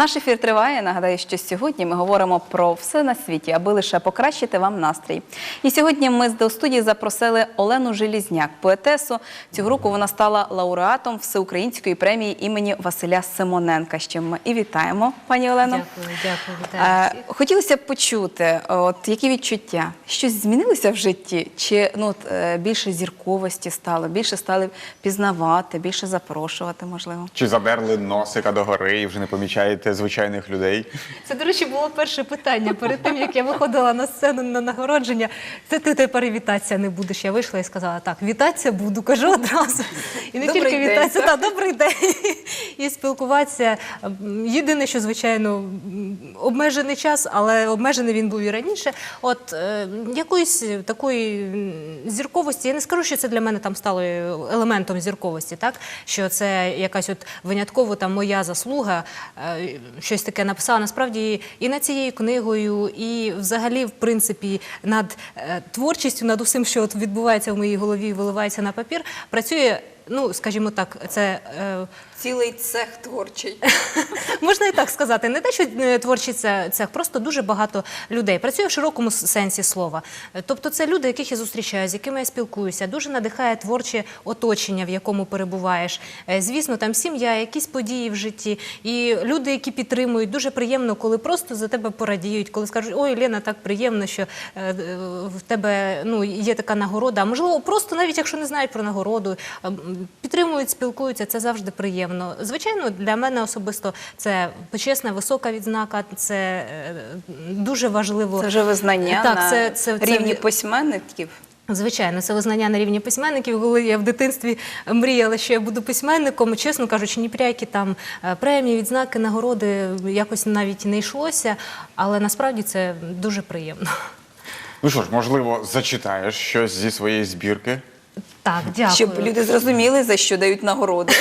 Наш ефір триває. Нагадаю, що сьогодні ми говоримо про все на світі, аби лише покращити вам настрій. І сьогодні ми до студії запросили Олену Желізняк, поетесу. Цього року вона стала лауреатом всеукраїнської премії імені Василя Симоненка. З чим ми і вітаємо, пані Олено. Дякую, дякую, вітаю Е, всіх. Хотілося б почути, от які відчуття? Щось змінилося в житті? Чи ну от, е, більше зірковості стало, більше стали пізнавати, більше запрошувати, можливо? Чи задерли носика до гори і вже не помічаєте звичайних людей? Це, до речі, було перше питання перед тим, як я виходила на сцену на нагородження. Це ти тепер і вітатися не будеш. Я вийшла і сказала, так, вітатися буду, кажу одразу. І не Добрий тільки вітатися, та добрий день. І спілкуватися. Єдине, що, звичайно, обмежений час, але обмежений він був і раніше. От е, якоїсь такої зірковості, я не скажу, що це для мене там стало елементом зірковості, так? Що це якась от винятково там моя заслуга, е, щось таке написала. Насправді і над цією книгою, і взагалі, в принципі, над е, творчістю, над усім, що відбувається в моїй голові, виливається на папір, працює. Ну, скажімо так, це е, Цілий цех творчий. Можна і так сказати, не те, що е, творчий цех, просто дуже багато людей. Працює в широкому сенсі слова. Е, Тобто це люди, яких я зустрічаю, з якими я спілкуюся. Дуже надихає творче оточення, в якому перебуваєш. Звісно, там сім'я, якісь події в житті. І люди, які підтримують, дуже приємно, коли просто за тебе порадіють, коли скажуть, ой, Лена, так приємно, що в тебе ну, є така нагорода. А можливо, просто навіть якщо не знають про нагороду, е, м, підтримують, спілкуються, це завжди приємно. Звичайно, для мене особисто це почесна, висока відзнака, це е, дуже важливо. Це вже визнання Так, на це- це- це- рівні письменників. Звичайно, це визнання на рівні письменників. Коли я в дитинстві мріяла, що я буду письменником, чесно кажучи, ні про які там е, премії, відзнаки, нагороди якось навіть не йшлося, але насправді це дуже приємно. Ну що ж, можливо, зачитаєш щось зі своєї збірки? Так, дякую. Щоб люди зрозуміли, за що дають нагороди.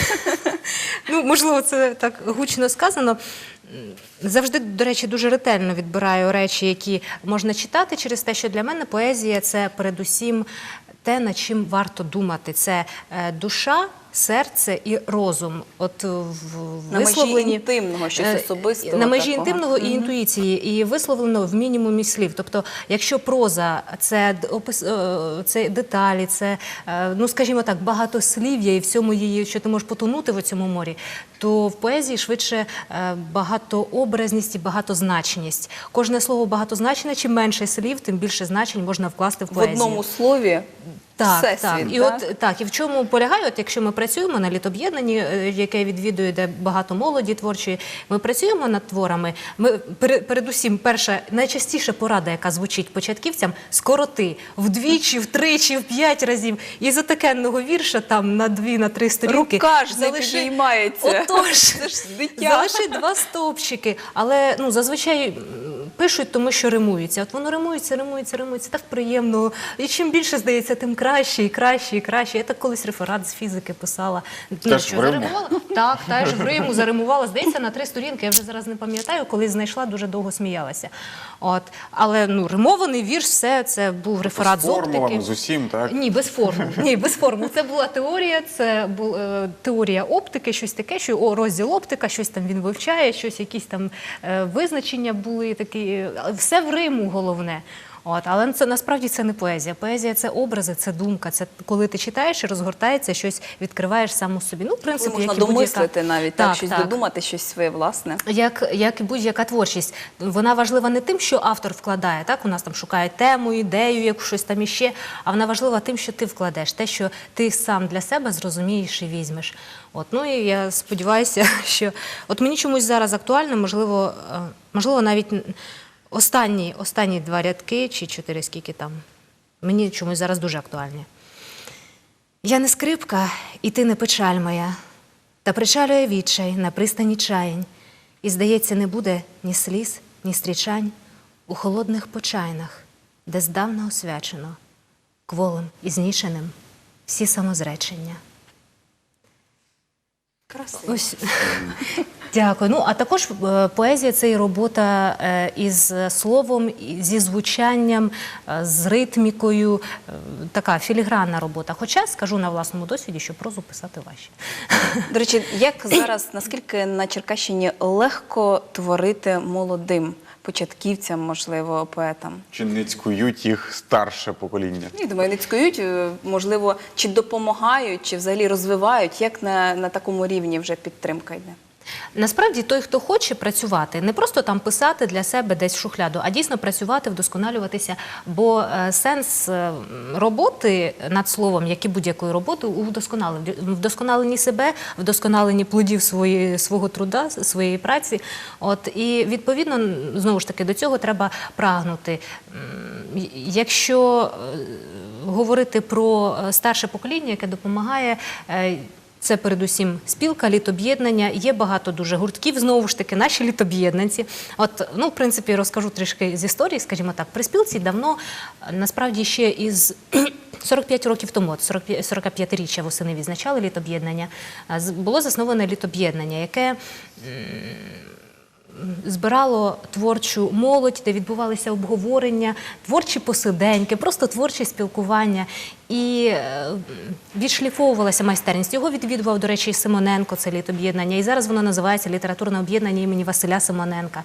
Ну, можливо, це так гучно сказано. Завжди, до речі, дуже ретельно відбираю речі, які можна читати через те, що для мене поезія це передусім те, над чим варто думати. Це е, душа, серце і розум. От в На межі інтимного, щось е, особистого на межі такого. інтимного і інтуїції, і висловлено в мінімумі слів. Тобто, якщо проза це опис, е, це деталі, це е, ну скажімо так, багатослів'я і всьому її, що ти можеш потонути в цьому морі, то в поезії швидше е, багатообразність і багатозначність. Кожне слово багатозначне, чим менше слів, тим більше значень можна вкласти в В одному слові Так, всесвіт. так. І так? от так, і в чому полягає, от якщо ми працюємо на літоб'єднанні, е, яке я відвідую, де багато молоді творчої, ми працюємо над творами. Ми пере- передусім, перша найчастіша порада, яка звучить початківцям, скороти вдвічі, втричі, в п'ять разів. І за такенного вірша там на дві, на три сторінки. Рука ж не підіймається. Отож, Це ж дитя. залиши два стовпчики, але ну зазвичай пишуть, тому що римуються. От воно римується, римується, римується, так приємно. І чим більше здається, тим краще і краще і краще. Я так колись реферат з фізики писала. Ну, Теж що, в Риму? заримувала? Так, теж в Риму заримувала. Здається, на три сторінки. Я вже зараз не пам'ятаю, коли знайшла, дуже довго сміялася. От, але ну римований вірш, все це був реферат з з оптики. формулами, з усім, так? Ні, без формул. Ні, без формул. Це була теорія, це була теорія оптики, щось таке, що о, розділ оптика, щось там він вивчає, щось, якісь там е, визначення були такі. Е, Все в Риму головне. От, але це насправді це не поезія. Поезія це образи, це думка. Це коли ти читаєш і розгортається, щось відкриваєш сам у собі. Ну, в принципі, можна як домислити навіть, так, Так, щось так. додумати, щось своє власне. Як, як будь-яка творчість, вона важлива не тим, що автор вкладає. Так, у нас там шукають тему, ідею, яку щось там іще, а вона важлива тим, що ти вкладеш, те, що ти сам для себе зрозумієш і візьмеш. От, ну і я сподіваюся, що от мені чомусь зараз актуально, можливо, е, можливо, навіть останні, останні два рядки чи чотири, скільки там, мені чомусь зараз дуже актуальні. Я не скрипка, і ти не печаль моя, та причалює відчай на пристані чаєнь, і, здається, не буде ні сліз, ні стрічань у холодних почайнах, де здавна освячено, кволим і знішеним всі самозречення. Красиво. Ось. Дякую. Ну а також е, поезія це і робота е, із словом, зі звучанням, е, з ритмікою. Така філігранна робота. Хоча скажу на власному досвіді, що прозу писати важче. До речі, як зараз, наскільки на Черкащині легко творити молодим початківцям, можливо, поетам? Чи не цькують їх старше покоління? Я думаю, не цькують, е, можливо, чи допомагають, чи взагалі розвивають, як на, на такому рівні вже підтримка йде? Насправді той, хто хоче працювати, не просто там писати для себе десь шухляду, а дійсно працювати, вдосконалюватися. Бо е, сенс е, роботи над словом, як і будь-якої роботи, у вдосконаленні, вдосконаленні себе, вдосконаленні плодів свої, свого труда, своєї праці. От і відповідно знову ж таки до цього треба прагнути. Якщо е, говорити про старше покоління, яке допомагає. Це передусім спілка, літоб'єднання. Є багато дуже гуртків. Знову ж таки, наші літоб'єднанці. От, ну, в принципі, розкажу трішки з історії, скажімо так. При спілці давно, насправді, ще із 45 років тому, от 45 45-річчя восени відзначали літоб'єднання. Було засноване літоб'єднання, яке збирало творчу молодь, де відбувалися обговорення, творчі посиденьки, просто творче спілкування. І е, відшліфовувалася майстерність. Його відвідував, до речі, і Симоненко, це літоб'єднання. І зараз воно називається літературне об'єднання імені Василя Симоненка.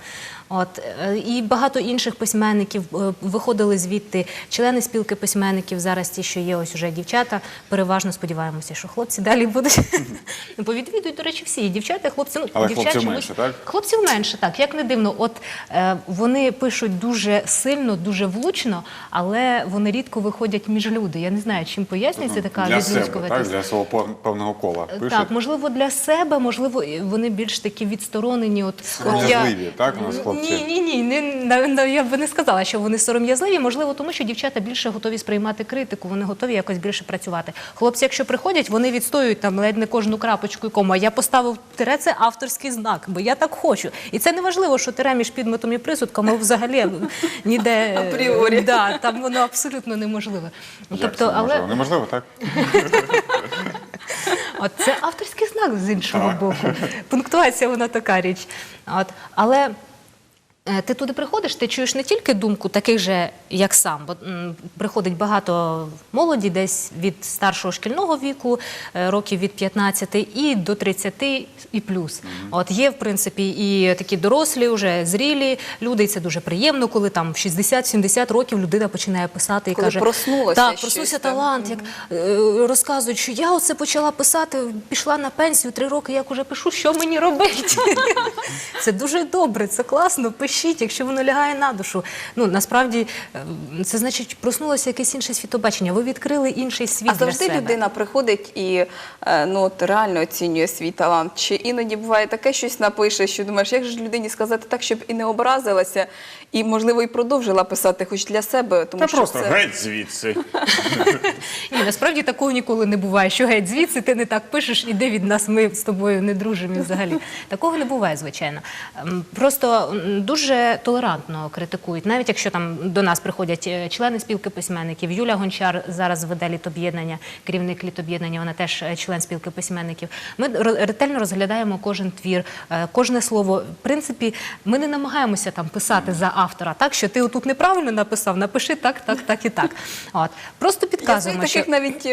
От е, і багато інших письменників е, виходили звідти. Члени спілки письменників зараз ті, що є ось уже дівчата. Переважно сподіваємося, що хлопці далі будуть повідвідують, до речі, всі дівчата, хлопці. Ну, Але дівчат хлопців чомусь- менше, так? Хлопців менше, так як не дивно. От е, вони пишуть дуже сильно, дуже влучно, але вони рідко виходять між люди. Я не знаю, чим пояснюється така для себе, так? Для свого пев- певного кола пишуть. Так, можливо, для себе, можливо, вони більш такі відсторонені. От от я- Сором'язливі, так, у нас хлопці? Ні, ні, ні, не, я б не сказала, що вони сором'язливі. Можливо, тому що дівчата більше готові сприймати критику, вони готові якось більше працювати. Хлопці, якщо приходять, вони відстоюють там ледь не кожну крапочку і кому. А я поставив тире, це авторський знак, бо я так хочу. І це не важливо, що тире між підметом і присудком, а взагалі ніде Апріорі. Да, там воно абсолютно неможливе. Як Тобто, але неможливо? Неможливо, так? От це авторський знак з іншого боку. Пунктуація вона така річ. От, але ти туди приходиш, ти чуєш не тільки думку таких же, як сам, бо приходить багато молоді, десь від старшого шкільного віку, е, років від 15 і до 30 і плюс. От є, в принципі, і такі дорослі, вже зрілі люди, і це дуже приємно, коли там в 60-70 років людина починає писати і Коли каже, проснулося так, проснувся талант, як е, розказують, що я оце почала писати, пішла на пенсію три роки, як уже пишу, що мені робити. Це дуже добре, це класно. Пишіть, якщо воно лягає на душу. Ну насправді е, це значить, проснулося якесь інше світобачення. Ви відкрили інший світ. А завжди для себе. людина приходить і е, ну, от, реально оцінює свій талант. Чи іноді буває таке щось напише, що думаєш, як же людині сказати так, щоб і не образилася, і, можливо, і продовжила писати хоч для себе, тому Та що просто це... геть звідси. Ні, насправді такого ніколи не буває. Що геть звідси ти не так пишеш, іди від нас, ми з тобою не дружимо взагалі. Такого не буває, звичайно. Ем, Просто м, дуже толерантно критикують. Навіть якщо там до нас приходять е, члени спілки письменників, Юля Гончар зараз веде літоб'єднання, керівник літоб'єднання, вона теж е, член спілки письменників. Ми ретельно розглядаємо кожен твір, е, кожне слово. В принципі, ми не намагаємося там писати за автора, так що ти отут неправильно написав, напиши так, так, так і так. От просто Я знаю підказуємо, що таких навіть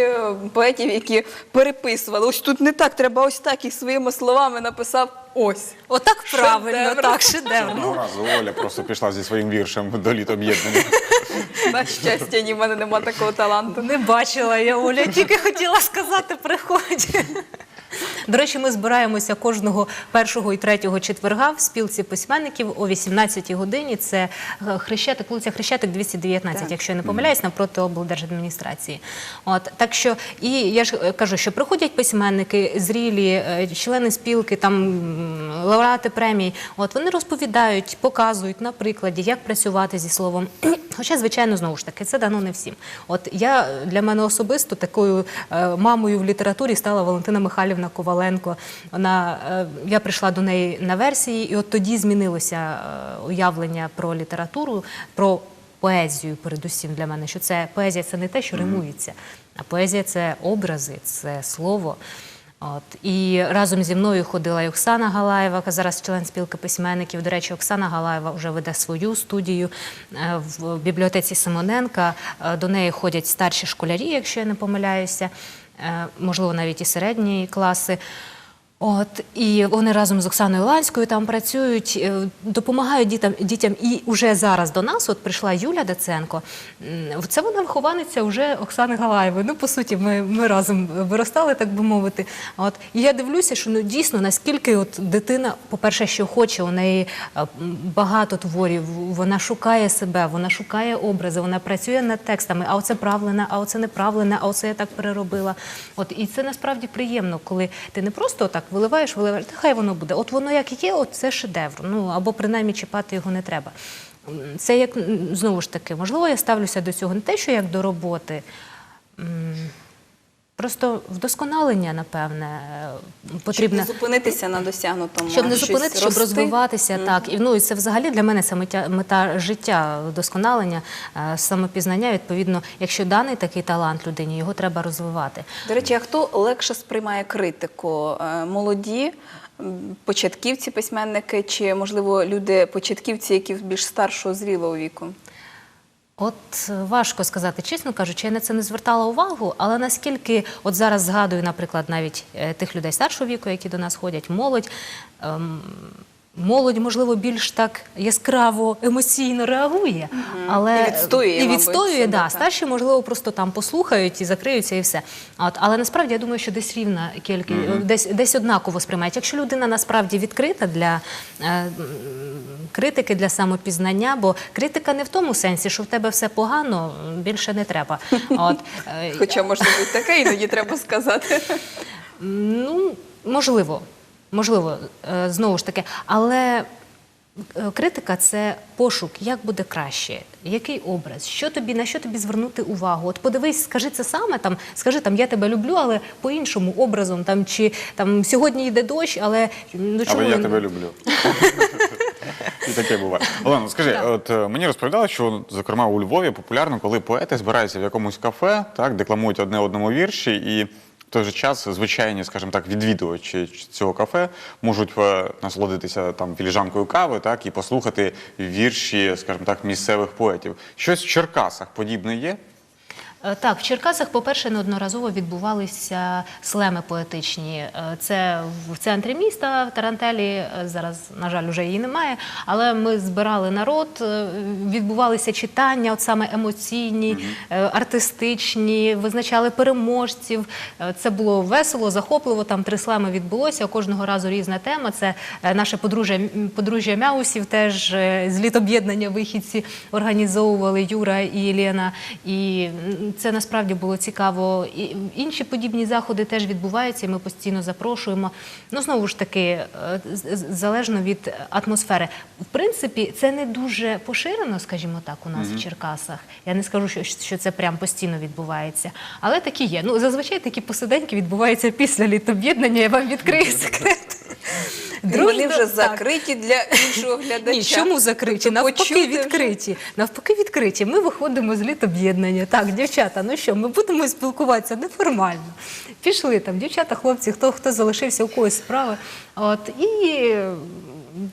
поетів, які переписували. Ось тут не так, треба ось так і своїми словами написав ось. Отак правильно, Шедевр. так, шедевр. Одного разу Оля просто пішла зі своїм віршем до літоб'єднання. На щастя, ні, в мене нема такого таланту. Не бачила я Оля, тільки хотіла сказати, приходь. До речі, ми збираємося кожного першого і третього четверга в спілці письменників о 18-й годині. Це е, Хрещатик, вулиця Хрещатик 219, Так. якщо я не помиляюсь, навпроти облдержадміністрації. От так що, і я ж е, кажу, що приходять письменники, зрілі, е, члени спілки, там лауреати премій. От вони розповідають, показують на прикладі, як працювати зі словом. Хоча, звичайно, знову ж таки, це дано не всім. От я для мене особисто такою мамою в літературі стала Валентина Михайлівна Коваленко. Вона е, я прийшла до неї на версії, і от тоді змінилося е, уявлення про літературу, про поезію, передусім для мене. Що це поезія це не те, що римується, а поезія це образи, це слово. От і разом зі мною ходила і Оксана Галаєва, яка зараз член спілки письменників. До речі, Оксана Галаєва вже веде свою студію е, в бібліотеці Симоненка. До неї ходять старші школярі, якщо я не помиляюся, можливо, навіть і середні класи. От і вони разом з Оксаною Ланською там працюють, е, допомагають дітям дітям. І вже зараз до нас, от прийшла Юля Деценко. М, Це вона вихованиця вже Оксани Галаєвої. Ну, по суті, ми, ми разом виростали, так би мовити. От і я дивлюся, що ну дійсно наскільки от дитина, по-перше, що хоче, у неї е, багато творів, вона шукає себе, вона шукає образи, вона працює над текстами. А оце правлене, а оце неправлене, а оце я так переробила. От і це насправді приємно, коли ти не просто так виливаєш, виливаєш, та хай воно буде. От воно як є, от це шедевр. Ну або принаймні чіпати його не треба. Це як знову ж таки, можливо, я ставлюся до цього не те, що як до роботи. Просто вдосконалення, напевне, е, потрібно. Щоб не зупинитися на досягнутому. Щоб не зупинитися, щоб рости. розвиватися, так і ну і це взагалі для мене мета, мета життя, вдосконалення, е, самопізнання. Відповідно, якщо даний такий талант людині, його треба розвивати. До речі, а хто легше сприймає критику? Е, Молоді, початківці, письменники, чи можливо люди початківці, які більш старшого зрілого віку? От е, важко сказати, чесно кажучи, я на це не звертала увагу, але наскільки от зараз згадую, наприклад, навіть е, тих людей старшого віку, які до нас ходять, молодь. ем, Молодь, можливо, більш так яскраво емоційно реагує, але І відстоює, і відстоює себе, да. так. Старші, можливо, просто там послухають і закриються, і все. От, але насправді я думаю, що десь рівна кількість, десь, десь однаково сприймають. Якщо людина насправді відкрита для е, критики, для самопізнання, бо критика не в тому сенсі, що в тебе все погано, більше не треба. От, е, Хоча може бути таке, іноді треба сказати. Ну, можливо, можливо, е, знову ж таки, але. е, Критика це пошук, як буде краще, який образ, що тобі на що тобі звернути увагу. От подивись, скажи це саме там, скажи там я тебе люблю, але по-іншому образом там чи там сьогодні йде дощ, але ну чому Але я тебе люблю. І таке буває. Олена, скажи, от е, мені розповідали, що зокрема у Львові популярно, коли поети збираються в якомусь кафе, так декламують одне одному вірші, і той же час звичайні, скажімо так, відвідувачі цього кафе можуть е, насолодитися там філіжанкою кави, так і послухати вірші, скажімо так, місцевих поетів. Щось в Черкасах подібне є. Е, Так, в Черкасах, по-перше, неодноразово відбувалися слеми поетичні. Е, Це в центрі міста, в Тарантелі. Е, Зараз, на жаль, вже її немає. Але ми збирали народ, відбувалися читання, от саме емоційні, артистичні, визначали переможців. Це було весело, захопливо. Там три слеми відбулося. Кожного разу різна тема. Це наше подружжя, подружжя Мяусів, теж з літоб'єднання вихідці організовували Юра і Лена. І це насправді було цікаво. І інші подібні заходи теж відбуваються. і Ми постійно запрошуємо. Ну знову ж таки, е, залежно від атмосфери. В принципі, це не дуже поширено, скажімо так, у нас в Черкасах. Я не скажу, що, що це прям постійно відбувається, але такі є. Ну зазвичай такі посиденьки відбуваються після літоб'єднання. Я вам відкрию секрет. Вони вже закриті для іншого глядача. Ні, чому закриті? Тобто Навпаки, відкриті. Навпаки, відкриті. Ми виходимо з літ об'єднання. Так, дівчата, ну що, ми будемо спілкуватися неформально. Пішли там, дівчата, хлопці, хто хто залишився, у когось справи. От і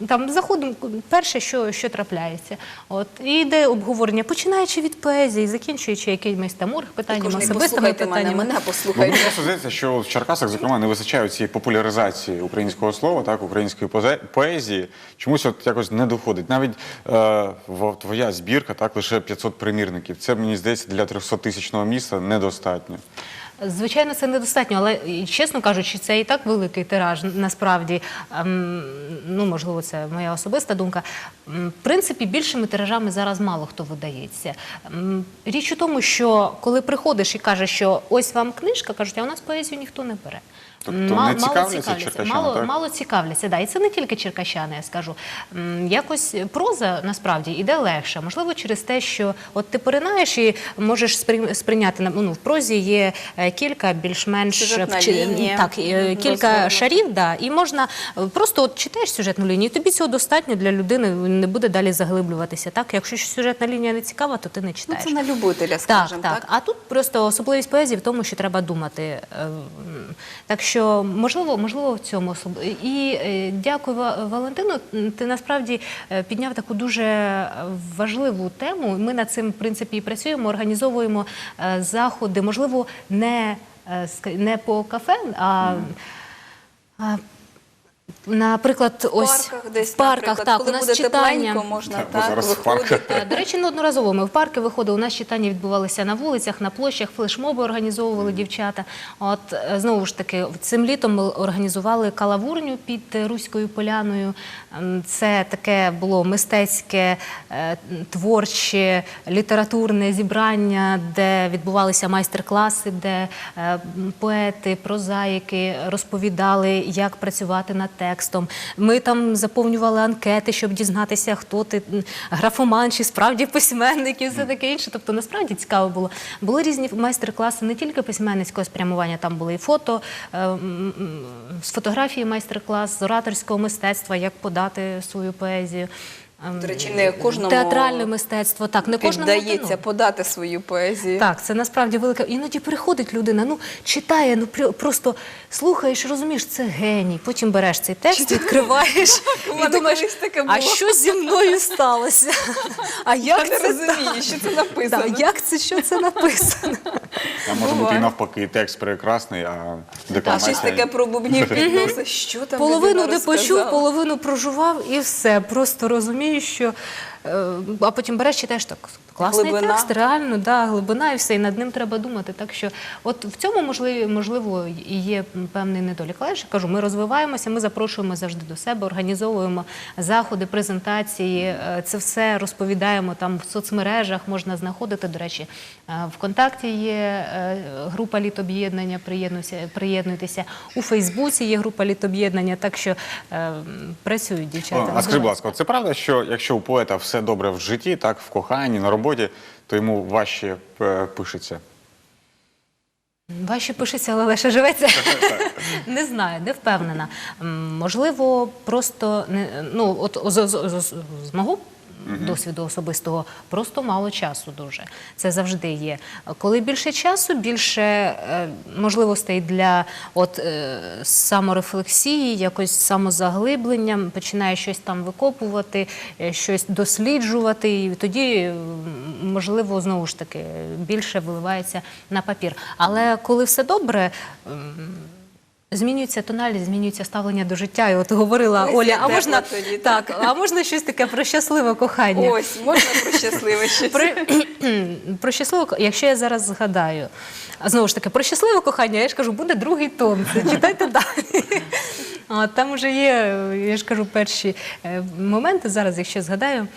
там заходимо перше, що, що трапляється. От і йде обговорення, починаючи від поезії, закінчуючи якимись там оргпитаннями, Кожний, особистими послухайте мене, питаннями. мене Ну, послухайте. мені просто здається, що в Черкасах, зокрема, не вистачає цієї популяризації українського слова, так, української поезії. Чомусь от якось не доходить. Навіть е, в- твоя збірка, так, лише 500 примірників. Це, мені здається, для 300-тисячного міста недостатньо. Звичайно, це недостатньо, але чесно кажучи, це і так великий тираж. Насправді, Ем, ну можливо, це моя особиста думка. В принципі, більшими тиражами зараз мало хто видається. Річ у тому, що коли приходиш і кажеш, що ось вам книжка, кажуть, а у нас поезію ніхто не бере. Тобто не цікавляться черкащани, мало, так? мало цікавляться. Да. І це не тільки черкащани, я скажу. Якось проза насправді іде легше. Можливо, через те, що от ти поринаєш і можеш сприйняти ну, в прозі є е, кілька більш-менш так, е, кілька шарів, да, і можна е, просто от читаєш сюжетну лінію, і тобі цього достатньо для людини, не буде далі заглиблюватися. Так, якщо сюжетна лінія не цікава, то ти не Ну, читаєш. це на любителя, скажімо так, так. так. А тут просто особливість поезії в тому, що треба думати. Е, Так що можливо, можливо, в цьому особ... І дякую Валентину. Ти насправді підняв таку дуже важливу тему. Ми над цим в принципі і працюємо, організовуємо заходи, можливо, не, е, ска- не по кафе, а. а Наприклад, ось парках десь, в парках, так, коли у нас буде читання. тепленько, можна Так, бо так, зараз в виходити. Е, До речі, неодноразово ми в парки виходили. У нас читання відбувалися на вулицях, на площах, флешмоби організовували дівчата. От е, знову ж таки, цим літом ми організували калавурню під е, Руською поляною. Ем, Це таке було мистецьке, е, творче, літературне зібрання, де відбувалися майстер-класи, де е, м, поети, прозаїки розповідали, як працювати над текстом. Ми там заповнювали анкети, щоб дізнатися, хто ти графоман чи справді письменник і все таке інше. Тобто насправді цікаво було. Були різні майстер-класи не тільки письменницького спрямування, там були і фото, е, з фотографії майстер-клас, з ораторського мистецтва, як подати свою поезію. Ем, До речі, не кожному Театральне мистецтво, так, не кожному піддається ну. подати свою поезію. Так, це насправді велика. Іноді приходить людина, ну читає, ну просто слухаєш, розумієш, це геній. Потім береш цей текст, відкриваєш і думаєш, а що зі мною сталося? А як не це розумію, що це написано. як це що це написано? А може бути і навпаки, текст прекрасний, а А декламація... щось таке про бубнів підносить. Що там Половину не почув, половину прожував і все. Просто розумієш, що. Е, А потім береш читаєш так. Класний Глибина. текст, реально, да, глибина і все, і над ним треба думати. Так що, от в цьому можливо, можливо і є певний недолік. Але я ж кажу, ми розвиваємося, ми запрошуємо завжди до себе, організовуємо заходи, презентації. е, Це все розповідаємо там в соцмережах, можна знаходити. До речі, е, ВКонтакті є група літоб'єднання, приєднуйтеся. У Фейсбуці є група літоб'єднання, так що працюють дівчата. А скажи, будь ласка, це правда, що якщо у поета все добре в житті, так в коханні, на роботі, то йому важче е, пишеться? Важче пишеться, але лише живеться. не знаю, не впевнена. Можливо, просто не ну от з, з, з, з мого досвіду особистого просто мало часу. Дуже це завжди є. Коли більше часу, більше е, можливостей для е, саморефлексії, якось самозаглиблення, починає щось там викопувати, е, щось досліджувати, і тоді можливо знову ж таки більше виливається на папір. Але коли все добре. Змінюється тональність, змінюється ставлення до життя. І от говорила Ось Оля, а можна тоді, так, а можна щось таке про щасливе кохання? Ось, можна про щасливе щось. Про, про щасливе, якщо я зараз згадаю, а знову ж таки, про щасливе кохання, я ж кажу, буде другий том. Читайте далі. А, там вже є, я ж кажу, перші е, моменти зараз, якщо згадаю.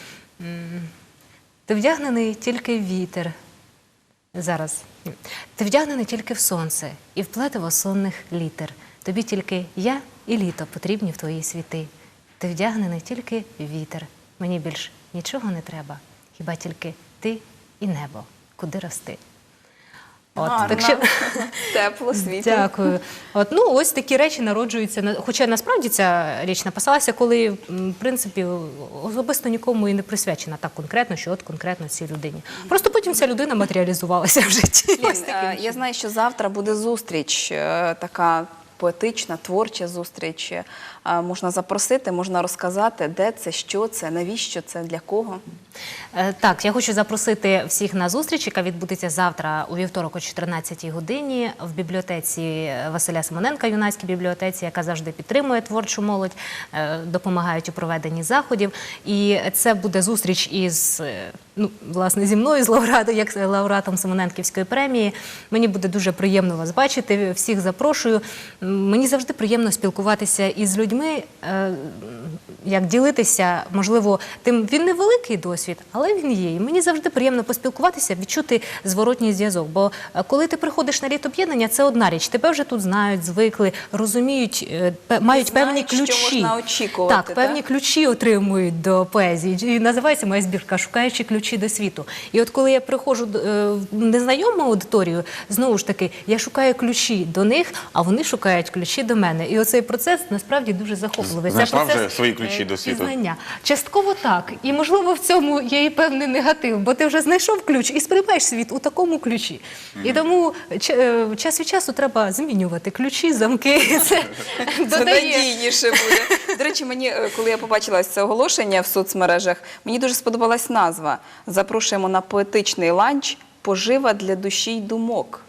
Ти вдягнений тільки вітер. Зараз. Ти вдягнений тільки в сонце і в плетиво сонних літер. Тобі тільки я і літо потрібні в твої світи. Ти вдягнений тільки вітер. Мені більш нічого не треба, хіба тільки ти і небо, куди рости. От, Гарно. так що, Тепло, світло. Дякую. От, ну, ось такі речі народжуються. на- Хоча насправді ця річ написалася, коли, в принципі, особисто нікому і не присвячена так конкретно, що от конкретно цій людині. Просто потім ця людина матеріалізувалася в житті. Лін, е, я знаю, що завтра буде зустріч, е, така поетична, творча зустріч. Е, Можна запросити, можна розказати, де це, що це, навіщо це, для кого. Е, Так, я хочу запросити всіх на зустріч, яка відбудеться завтра у вівторок о 14-й годині в бібліотеці Василя Симоненка, юнацькій бібліотеці, яка завжди підтримує творчу молодь, е, допомагають у проведенні заходів. І це буде зустріч із е, ну, власне зі мною, з лауреатом, як лауреатом Симоненківської премії. Мені буде дуже приємно вас бачити. Всіх запрошую. Мені завжди приємно спілкуватися із людьми, е, як ділитися, можливо, тим він невеликий досвід, але він є. І мені завжди приємно поспілкуватися, відчути зворотній зв'язок. Бо е, коли ти приходиш на літ об'єднання, це одна річ. Тебе вже тут знають, звикли, розуміють, е, мають знають, певні що ключі. можна очікувати, Так, певні так? ключі отримують до поезії. І називається моя збірка Шукаючи ключі ключі до світу. І от коли я приходжу е, в незнайому аудиторію, знову ж таки, я шукаю ключі до них, а вони шукають ключі до мене. І оцей процес насправді дуже захопливий. Це Знайшла процес, вже свої ключі е, до світу? пізнання. Частково так. І можливо в цьому є і певний негатив, бо ти вже знайшов ключ і сприймаєш світ у такому ключі. І тому ч- е, час від часу треба змінювати ключі, замки. Це Це надійніше буде. До речі, мені, коли я побачила це оголошення в соцмережах, мені дуже сподобалась назва. Запрошуємо на поетичний ланч пожива для душі й думок.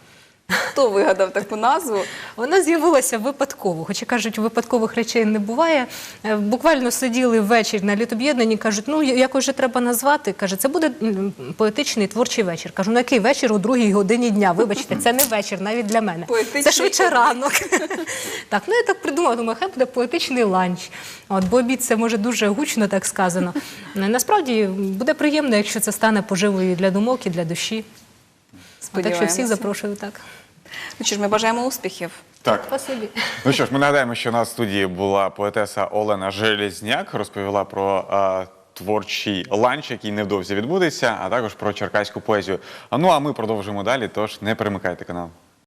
Хто вигадав таку назву? Вона з'явилася випадково, хоча кажуть, випадкових речей не буває. Е, Буквально сиділи ввечері на літоб'єднанні, кажуть, ну якось же треба назвати. Каже, це буде поетичний творчий вечір. Кажу, на який вечір о другій годині дня? Вибачте, це не вечір, навіть для мене. Поетичний Це швидше ранок. так, ну я так придумала, думаю, хай буде поетичний ланч. От, бо обід це може дуже гучно так сказано. Ну, Насправді буде приємно, якщо це стане поживою для думок і для душі. Так що всіх запрошую так. Ну що ж, ми бажаємо успіхів. Так. Спасибі. Ну що ж, ми нагадаємо, що у нас в студії була поетеса Олена Желізняк, розповіла про е, творчий ланч, який невдовзі відбудеться, а також про черкаську поезію. А ну а ми продовжимо далі, тож не перемикайте канал.